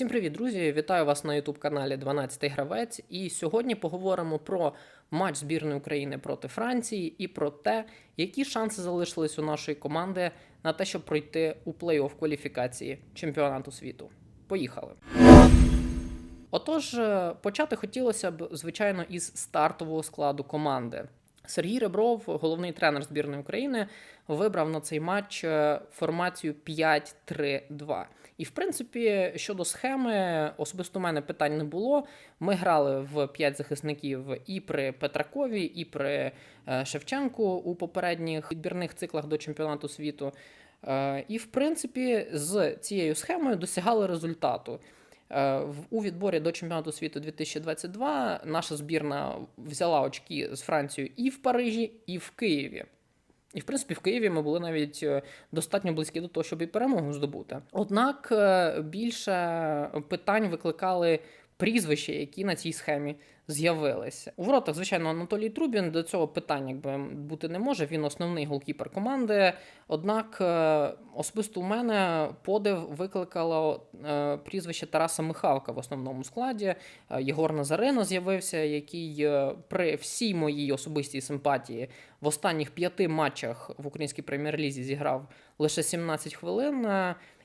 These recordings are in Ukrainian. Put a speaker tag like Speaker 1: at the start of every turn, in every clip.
Speaker 1: Всім привіт, друзі! Вітаю вас на youtube каналі 12 гравець. І сьогодні поговоримо про матч збірної України проти Франції і про те, які шанси залишились у нашої команди на те, щоб пройти у плей-офф кваліфікації чемпіонату світу. Поїхали! Отож, е, почати хотілося б, звичайно, із стартового складу команди. Сергій Ребров, головний тренер збірної України, вибрав на цей матч е, формацію 5-3-2. І, в принципі, щодо схеми, особисто у мене питань не було. Ми грали в 5 захисників і при Петракові, і при е, Шевченку у попередніх відбірних циклах до чемпіонату світу. Е, І, в принципі, з цією схемою досягали результату. Е, У відборі до чемпіонату світу 2022 наша збірна взяла очки з Францією і в Парижі, і в Києві. І, в принципі, в Києві ми були навіть е, достатньо близькі до того, щоб і перемогу здобути. Однак е, більше питань викликали прізвища, які на цій схемі з'явилися. У воротах, звичайно, Анатолій Трубін до цього питань якби бути не може. Він основний голкіпер команди. Однак, е, особисто у мене подив викликало е, прізвище Тараса Михалка в основному складі. Е, Єгор Назарено з'явився, який при всій моїй особистій симпатії в останніх п'яти матчах в українській прем'єр-лізі зіграв лише 17 хвилин.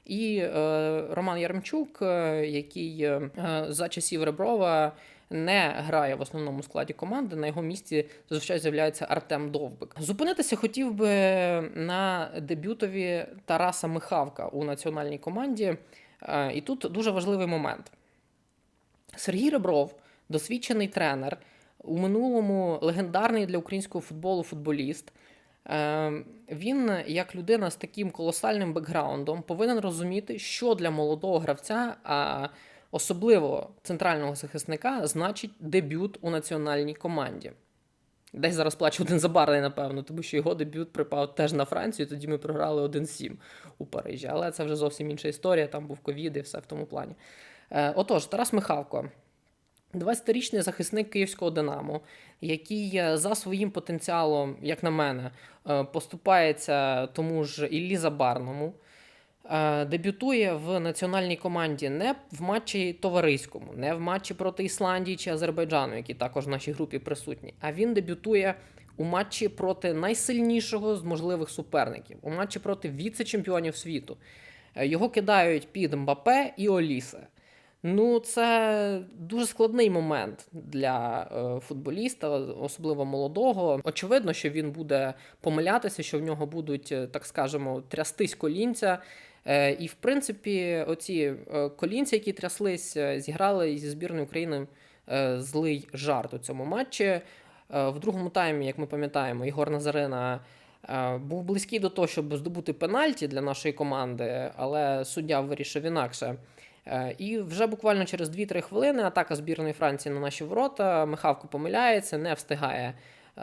Speaker 1: І е, Роман Яремчук, е, який е, за часів Реброва не грає в основному складі команди. На його місці зазвичай з'являється Артем Довбик. Зупинитися хотів би на дебютові Тараса Михавка у національній команді. І тут дуже важливий момент. Сергій Ребров, досвідчений тренер, у минулому легендарний для українського футболу футболіст. Е, Він, як людина з таким колосальним бекграундом, повинен розуміти, що для молодого гравця, а особливо центрального захисника, значить дебют у національній команді. Десь зараз плачу один забарний, напевно, тому що його дебют припав теж на Францію. Тоді ми програли 1-7 у Парижі. Але це вже зовсім інша історія. Там був ковід і все в тому плані. Е, Отож, Тарас Михавко. 20-річний захисник київського Динамо, який е, за своїм потенціалом, як на мене, е, поступається тому ж Іллі Забарному, е, дебютує в національній команді не в матчі товариському, не в матчі проти Ісландії чи Азербайджану, які також в нашій групі присутні, а він дебютує у матчі проти найсильнішого з можливих суперників, у матчі проти віце-чемпіонів світу. Його кидають під Мбапе і Олісе. Ну, це дуже складний момент для е, футболіста, особливо молодого. Очевидно, що він буде помилятися, що в нього будуть, е, так скажемо, трястись колінця. Е, і, в принципі, оці колінця, які тряслись, зіграли зі збірною України злий жарт у цьому матчі. В другому таймі, як ми пам'ятаємо, Ігор Назарина був близький до того, щоб здобути пенальті для нашої команди, але суддя вирішив інакше. Е, І вже буквально через 2-3 хвилини атака збірної Франції на наші ворота. Михавко помиляється, не встигає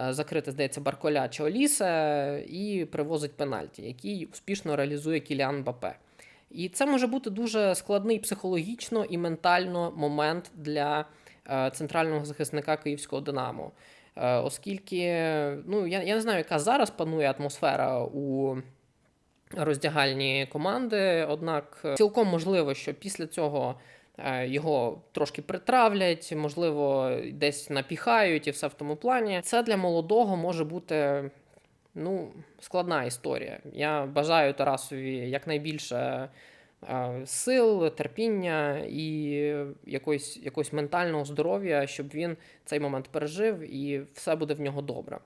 Speaker 1: е, закрити, здається, Барколя чи Оліса і привозить пенальті, який успішно реалізує Кіліан Бапе. І це може бути дуже складний психологічно і ментально момент для е, центрального захисника київського Динамо. Оскільки, ну я, я не знаю, яка зараз панує атмосфера у роздягальні команди. Однак е, цілком можливо, що після цього е, його трошки притравлять, можливо, десь напіхають і все в тому плані. Це для молодого може бути. Ну, складна історія. Я бажаю Тарасові якнайбільше е, сил, терпіння і якогось, якогось ментального здоров'я, щоб він цей момент пережив і все буде в нього добре.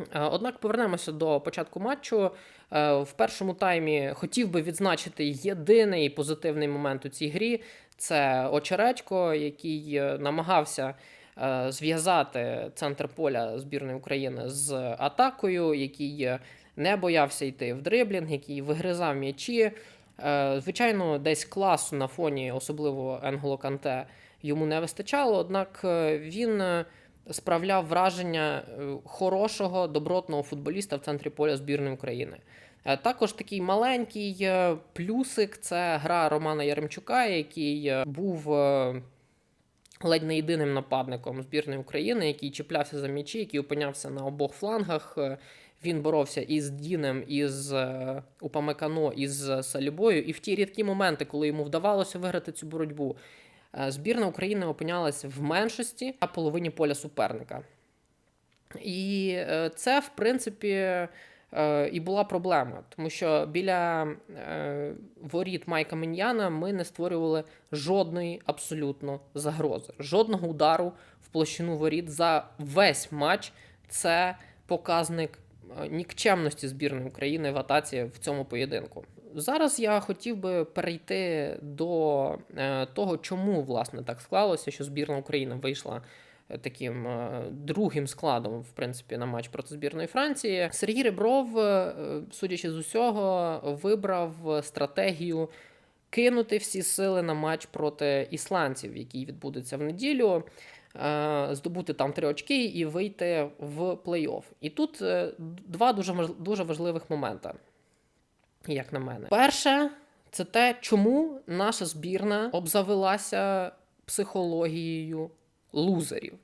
Speaker 1: Е, Однак повернемося до початку матчу. Е, В першому таймі хотів би відзначити єдиний позитивний момент у цій грі. Це Очередько, який е, намагався зв'язати центр поля збірної України з атакою, який не боявся йти в дриблінг, який вигризав м'ячі. Звичайно, десь класу на фоні, особливо Енголо Канте, йому не вистачало, однак він справляв враження е, хорошого, добротного футболіста в центрі поля збірної України. Е, Також такий маленький е, плюсик це гра Романа Яремчука, який був ледь не єдиним нападником збірної України, який чіплявся за м'ячі, який опинявся на обох флангах. Він боровся із Дінем, із Упамекано, із Салібою. І в ті рідкі моменти, коли йому вдавалося виграти цю боротьбу, збірна України опинялася в меншості на половині поля суперника. І е, це, в принципі, е, і була проблема, тому що біля е, воріт Майка Меньяна ми не створювали жодної абсолютно загрози, жодного удару в площину воріт за весь матч. Це показник е, нікчемності збірної України в атаці в цьому поєдинку. Зараз я хотів би перейти до е, того, чому власне так склалося, що збірна України вийшла е, таким е, другим складом, в принципі, на матч проти збірної Франції. Сергій Ребров, судячи з усього, вибрав стратегію кинути всі сили на матч проти ісландців, який відбудеться в неділю. е, Здобути там три очки і вийти в плей-офф. І тут е, два дуже дуже важливих моменти, як на мене. Перше, це те, чому наша збірна обзавелася психологією лузерів.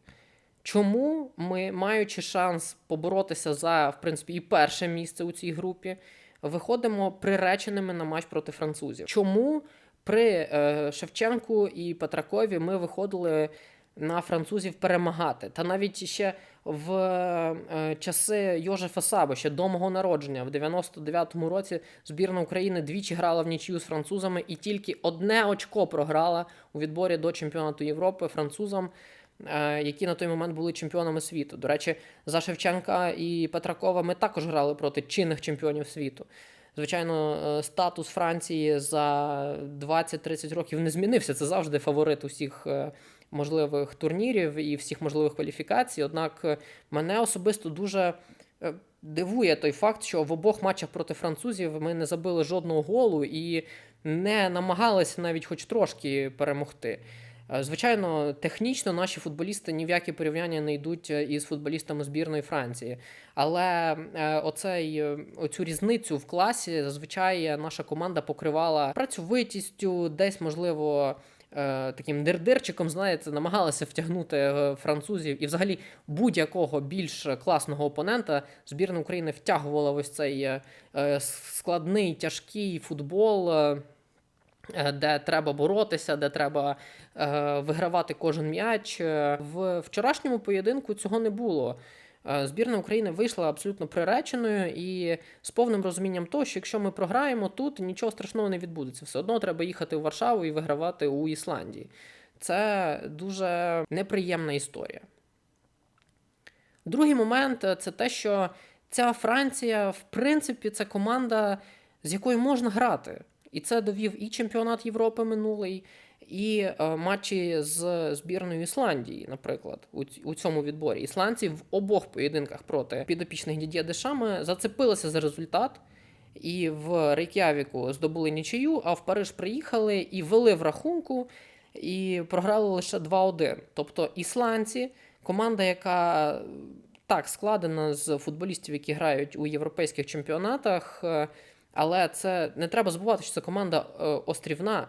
Speaker 1: Чому ми, маючи шанс поборотися за, в принципі, і перше місце у цій групі, виходимо приреченими на матч проти французів? Чому при е, Шевченку і Петракові ми виходили на французів перемагати? Та навіть ще в е, часи Йожефа Саба, ще до мого народження, в 99-му році збірна України двічі грала в нічию з французами і тільки одне очко програла у відборі до чемпіонату Європи французам які на той момент були чемпіонами світу. До речі, за Шевченка і Петракова ми також грали проти чинних чемпіонів світу. Звичайно, е, статус Франції за 20-30 років не змінився. Це завжди фаворит усіх е, можливих турнірів і всіх можливих кваліфікацій. Однак е, мене особисто дуже е, дивує той факт, що в обох матчах проти французів ми не забили жодного голу і не намагалися навіть хоч трошки перемогти. Е, Звичайно, технічно наші футболісти ні в які порівняння не йдуть е, із футболістами збірної Франції. Але е, оцей, оцю різницю в класі зазвичай наша команда покривала працьовитістю, десь, можливо, таким дирдирчиком, знаєте, намагалася втягнути французів і взагалі будь-якого більш класного опонента збірна України втягувала ось цей складний, тяжкий футбол. Е, Де треба боротися, де треба е, вигравати кожен м'яч. Е, В вчорашньому поєдинку цього не було. Збірна України вийшла абсолютно приреченою і з повним розумінням того, що якщо ми програємо тут, нічого страшного не відбудеться. Все одно треба їхати у Варшаву і вигравати у Ісландії. Це дуже неприємна історія. Другий момент це те, що ця Франція, в принципі, це команда, з якою можна грати. І це довів і чемпіонат Європи минулий, і е, матчі з збірною Ісландії, наприклад, у, цьому відборі. Ісландці в обох поєдинках проти підопічних Дідє Дешами зацепилися за результат. І в Рейк'явіку здобули нічию, а в Париж приїхали і вели в рахунку, і програли лише 2-1. Тобто ісландці, команда, яка так складена з футболістів, які грають у європейських чемпіонатах, е, але це не треба забувати, що це команда е, острівна,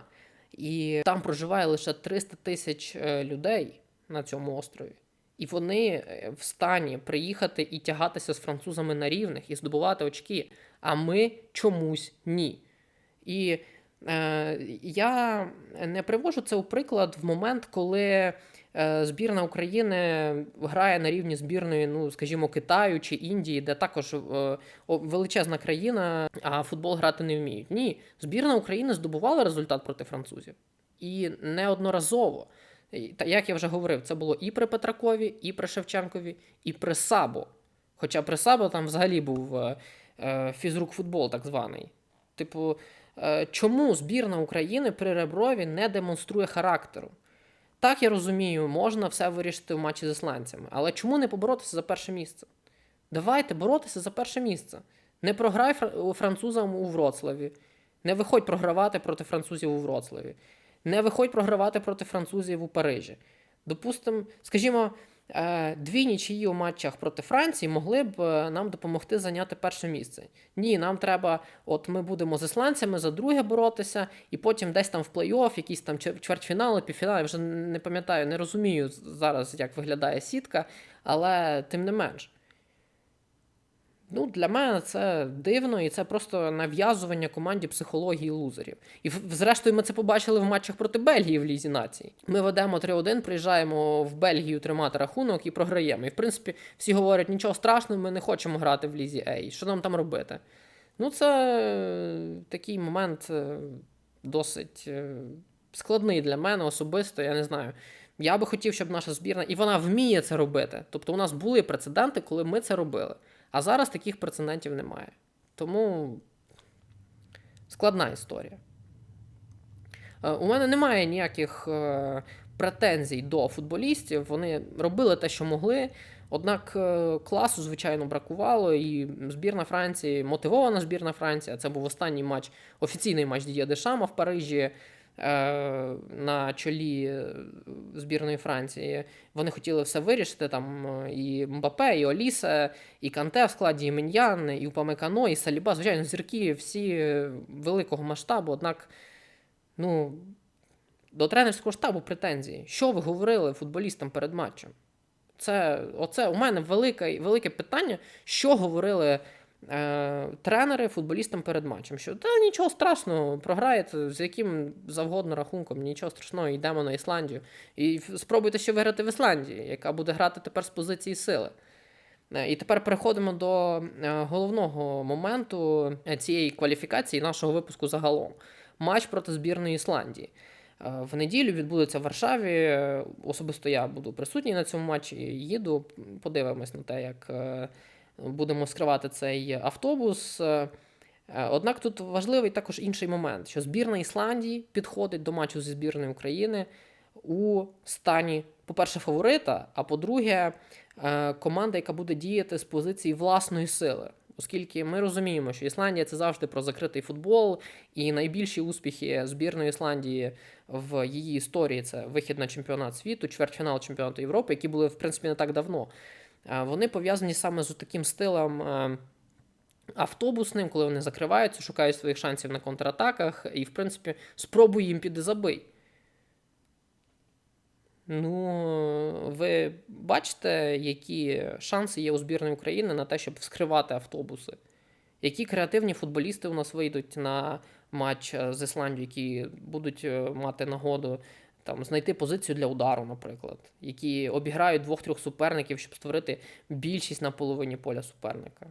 Speaker 1: і там проживає лише 300 тисяч е, людей на цьому острові. І вони е, в стані приїхати і тягатися з французами на рівних і здобувати очки. А ми чомусь ні. І е, я не привожу це у приклад в момент, коли збірна України грає на рівні збірної, ну скажімо, Китаю чи Індії, де також е, величезна країна, а футбол грати не вміють. Ні, збірна України здобувала результат проти французів. І неодноразово. Та як я вже говорив, це було і при Петракові, і при Шевченкові, і при Сабо. Хоча при Сабо там взагалі був е, е, фізрук футбол, так званий. Типу, е, чому збірна України при Реброві не демонструє характеру? Так, я розумію, можна все вирішити в матчі з ісландцями, але чому не поборотися за перше місце? Давайте боротися за перше місце. Не програй французам у Вроцлаві. Не виходь програвати проти французів у Вроцлаві. Не виходь програвати проти французів у Парижі. Допустимо, скажімо, дві нічиї у матчах проти Франції могли б е, нам допомогти зайняти перше місце. Ні, нам треба, от ми будемо з ісландцями за друге боротися, і потім десь там в плей-офф, якісь там чвер- чвертьфінали, півфінали, я вже не пам'ятаю, не розумію зараз, як виглядає сітка, але тим не менш. Ну, для мене це дивно, і це просто нав'язування команді психології лузерів. І зрештою, ми це побачили в матчах проти Бельгії в Лізі націй. Ми ведемо 3-1, приїжджаємо в Бельгію тримати рахунок і програємо. І в принципі, всі говорять, нічого страшного, ми не хочемо грати в Лізі Ей. Що нам там робити? Ну, це е, такий момент е, досить е, складний для мене особисто. Я не знаю. Я би хотів, щоб наша збірна, і вона вміє це робити. Тобто, у нас були прецеденти, коли ми це робили. А зараз таких прецедентів немає. Тому складна історія. Е, У мене немає ніяких е, претензій до футболістів. Вони робили те, що могли. Однак е, класу, звичайно, бракувало, і збірна Франції, мотивована збірна Франція. Це був останній матч, офіційний матч Дія Дешама в Парижі на чолі е, збірної Франції. Вони хотіли все вирішити. Там е, і Мбапе, і Олісе, і Канте в складі, і Меньян, і Упамекано, і Саліба. Звичайно, зірки всі е, великого масштабу. Однак, ну, до тренерського штабу претензії. Що ви говорили футболістам перед матчем? Це оце у мене велике, велике питання, що говорили е, тренери футболістам перед матчем. Що та нічого страшного, програєте з яким завгодно рахунком, нічого страшного, йдемо на Ісландію. І спробуйте ще виграти в Ісландії, яка буде грати тепер з позиції сили. Е, І тепер переходимо до е, головного моменту цієї кваліфікації нашого випуску загалом. Матч проти збірної Ісландії. В неділю відбудеться в Варшаві. Особисто я буду присутній на цьому матчі. Їду, подивимось на те, як будемо скривати цей автобус. Е, е, Однак тут важливий також інший момент, що збірна Ісландії підходить до матчу зі збірною України у стані, по-перше, фаворита, а по-друге, е, команда, яка буде діяти з позиції власної сили. Оскільки ми розуміємо, що Ісландія це завжди про закритий футбол, і найбільші успіхи збірної Ісландії в її історії це вихід на чемпіонат світу, чвертьфінал чемпіонату Європи, які були в принципі не так давно. Вони пов'язані саме з таким стилем е, автобусним, коли вони закриваються, шукають своїх шансів на контратаках, і, в принципі, спробуй їм піди забий. Ну, ви бачите, які шанси є у збірної України на те, щоб вскривати автобуси? Які креативні футболісти у нас вийдуть на матч е, з Ісландією, які будуть е, мати нагоду там, знайти позицію для удару, наприклад, які обіграють двох-трьох суперників, щоб створити більшість на половині поля суперника?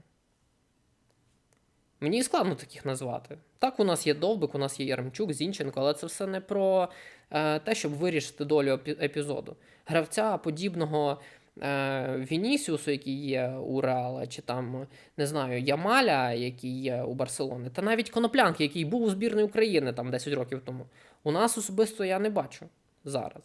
Speaker 1: Мені складно таких назвати. Так, у нас є Довбик, у нас є Яремчук, Зінченко, але це все не про е, те, щоб вирішити долю епізоду. Гравця подібного е, Вінісіусу, який є у Реала, чи там, не знаю, Ямаля, який є у Барселони, та навіть Коноплянки, який був у збірної України там 10 років тому. У нас особисто я не бачу зараз.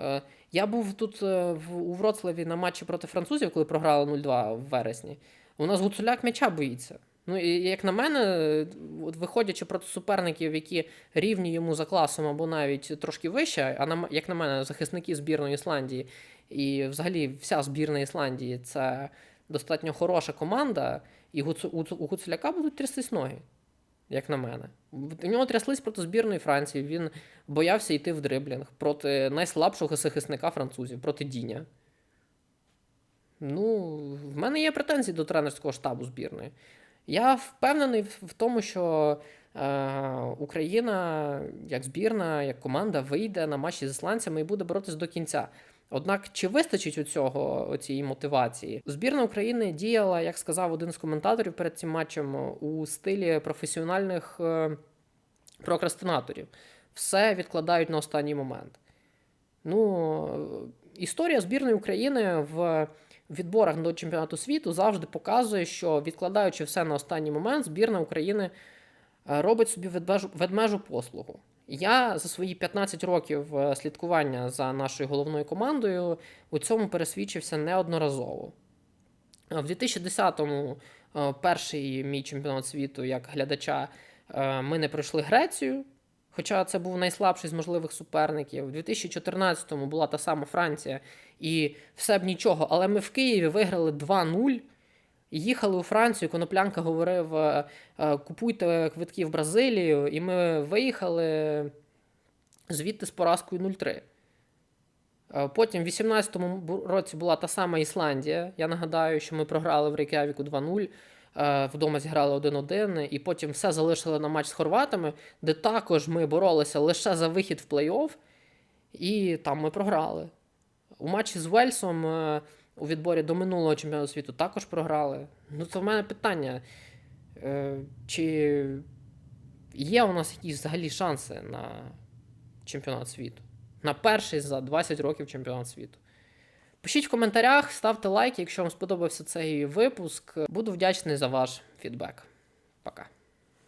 Speaker 1: Е, я був тут е, у Вроцлаві на матчі проти французів, коли програли 0-2 в вересні. У нас Гуцуляк м'яча боїться. Ну, і як на мене, от виходячи проти суперників, які рівні йому за класом або навіть трошки вище, а на, як на мене, захисники збірної Ісландії і взагалі вся збірна Ісландії це достатньо хороша команда, і у Гуцуляка будуть трястись ноги, як на мене. У нього тряслись проти збірної Франції, він боявся йти в дриблінг проти найслабшого захисника французів, проти Діня. Ну, в мене є претензії до тренерського штабу збірної. Я впевнений в тому, що е, Україна, як збірна, як команда, вийде на матчі з ісландцями і буде боротися до кінця. Однак, чи вистачить у цього цієї мотивації? Збірна України діяла, як сказав один з коментаторів перед цим матчем, у стилі професіональних е, прокрастинаторів. Все відкладають на останній момент. Ну, історія збірної України в відборах до чемпіонату світу завжди показує, що відкладаючи все на останній момент, збірна України е, робить собі ведмежу, ведмежу послугу. Я за свої 15 років е, слідкування за нашою головною командою у цьому пересвідчився неодноразово. Е, В 2010-му е, перший мій чемпіонат світу як глядача ми не пройшли Грецію, хоча це був найслабший з можливих суперників. У 2014-му була та сама Франція, і все б нічого, але ми в Києві виграли 2-0. Їхали у Францію, Коноплянка говорив: е, е, купуйте квитки в Бразилію, і ми виїхали звідти з поразкою 0-3. Е, Потім в 18-му році була та сама Ісландія. Я нагадаю, що ми програли в Рейкявіку 2-0. е, Вдома зіграли 1-1, і потім все залишили на матч з хорватами, де також ми боролися лише за вихід в плей-офф, і там ми програли. У матчі з Вельсом у відборі до минулого чемпіонату світу також програли. Ну, то в мене питання: е, чи є у нас якісь взагалі шанси на чемпіонат світу? На перший за 20 років чемпіонат світу. Пишіть в коментарях, ставте лайк, якщо вам сподобався цей випуск. Буду вдячний за ваш фідбек. Пока.